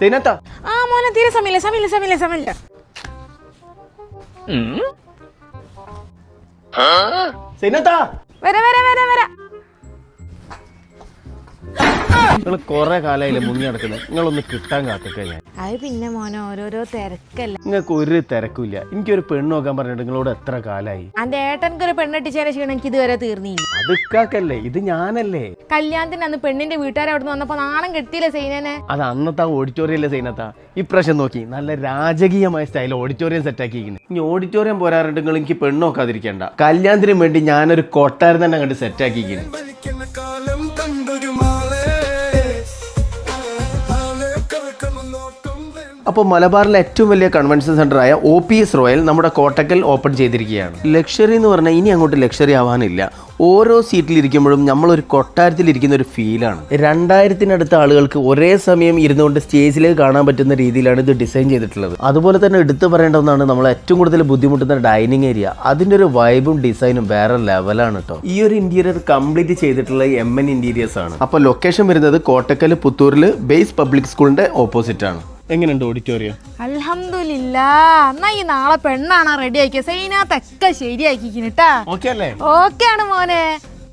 സൈനത്ത. ആ മോനെ തീരെ സമയമില്ല സമയമില്ല സമയമില്ല സമയമില്ല. സീനത്താ. വരാ വരാ വരാ വരാ. നിങ്ങൾ കുറെ കാലമായില്ലേ മുങ്ങി നടക്കുന്നത് നിങ്ങളൊന്ന് കിട്ടാൻ കാത്തിക്ക ഞാൻ. അത് പിന്നെ മോനെ ഓരോരോ തിരക്കല്ല. നിങ്ങൾക്ക് ഒരു തിരക്കില്ല എനിക്കൊരു പെണ്ണ് നോക്കാൻ പറഞ്ഞിട്ട് നിങ്ങളോട് എത്ര കാലായി? അന്റെ ഏട്ടനക്ക് ഒരു പെണ്ണെട്ടിച്ചേരെ ക്ഷീണം എനിക്ക് ഇതുവരെ തീർന്നില്ല. അത് ഇക്കാക്കല്ലേ ഇത് ഞാനല്ലേ? കല്യാണത്തിന് അന്ന് പെണ്ണിന്റെ വീട്ടുകാരെ അവിടെ നിന്ന് വന്നപ്പോ നാണം കെട്ടിയില്ല സൈനനെ? അത് അന്നത്തെ ഓഡിറ്റോറിയല്ലേ സൈനത്ത? ഇപ്രാവശ്യം നോക്കി നല്ല രാജകീയമായ സ്റ്റൈൽ ഓഡിറ്റോറിയം സെറ്റ് ആക്കിയിരിക്കുന്നത് ഇനി ഓഡിറ്റോറിയം പോരാറുണ്ട് നിങ്ങൾ എനിക്ക് പെണ്ണ് നോക്കാതിരിക്കേണ്ട. കല്യാണത്തിന് വേണ്ടി ഞാനൊരു കൊട്ടാരം തന്നെ കണ്ട് സെറ്റ് ആക്കിയിരിക്കുന്നു. കാലം കണ്ടൊരു അപ്പോൾ മലബാറിലെ ഏറ്റവും വലിയ കൺവെൻഷൻ സെന്ററായ ഒ പി എസ് റോയൽ നമ്മുടെ കോട്ടക്കൽ ഓപ്പൺ ചെയ്തിരിക്കുകയാണ്. ലക്ഷറി എന്ന് പറഞ്ഞാൽ ഇനി അങ്ങോട്ട് ലക്ഷറി ആവാനില്ല. ഓരോ സീറ്റിലിരിക്കുമ്പോഴും നമ്മളൊരു കൊട്ടാരത്തിലിരിക്കുന്ന ഒരു ഫീലാണ് രണ്ടായിരത്തിനടുത്ത ആളുകൾക്ക് ഒരേ സമയം ഇരുന്നുകൊണ്ട് സ്റ്റേജിലേക്ക് കാണാൻ പറ്റുന്ന രീതിയിലാണ് ഇത് ഡിസൈൻ ചെയ്തിട്ടുള്ളത്. അതുപോലെ തന്നെ എടുത്തു പറയേണ്ട ഒന്നാണ് നമ്മൾ ഏറ്റവും കൂടുതൽ ബുദ്ധിമുട്ടുന്ന ഡൈനിങ് ഏരിയ അതിന്റെ ഒരു വൈബും ഡിസൈനും വേറെ ലെവലാണ് കേട്ടോ ഈ ഒരു ഇന്റീരിയർ കംപ്ലീറ്റ് ചെയ്തിട്ടുള്ള എം എൻ ഇന്റീരിയേഴ്സ് ആണ്. അപ്പോൾ ലൊക്കേഷൻ വരുന്നത് കോട്ടക്കൽ പുത്തൂരിൽ ബേസ് പബ്ലിക് സ്കൂളിന്റെ ഓപ്പോസിറ്റ് ആണ്. എങ്ങനെയുണ്ട് ഓഡിറ്റോറിയം അലഹമില്ല എന്നാ ഈ നാളെ പെണ്ണാണ് റെഡി ആക്കിയ? സൈനാത്തൊക്കെ ശരിയാക്കിക്കിട്ടാ ഓക്കെ അല്ലേ? ഓക്കെ ആണ് മോനെ.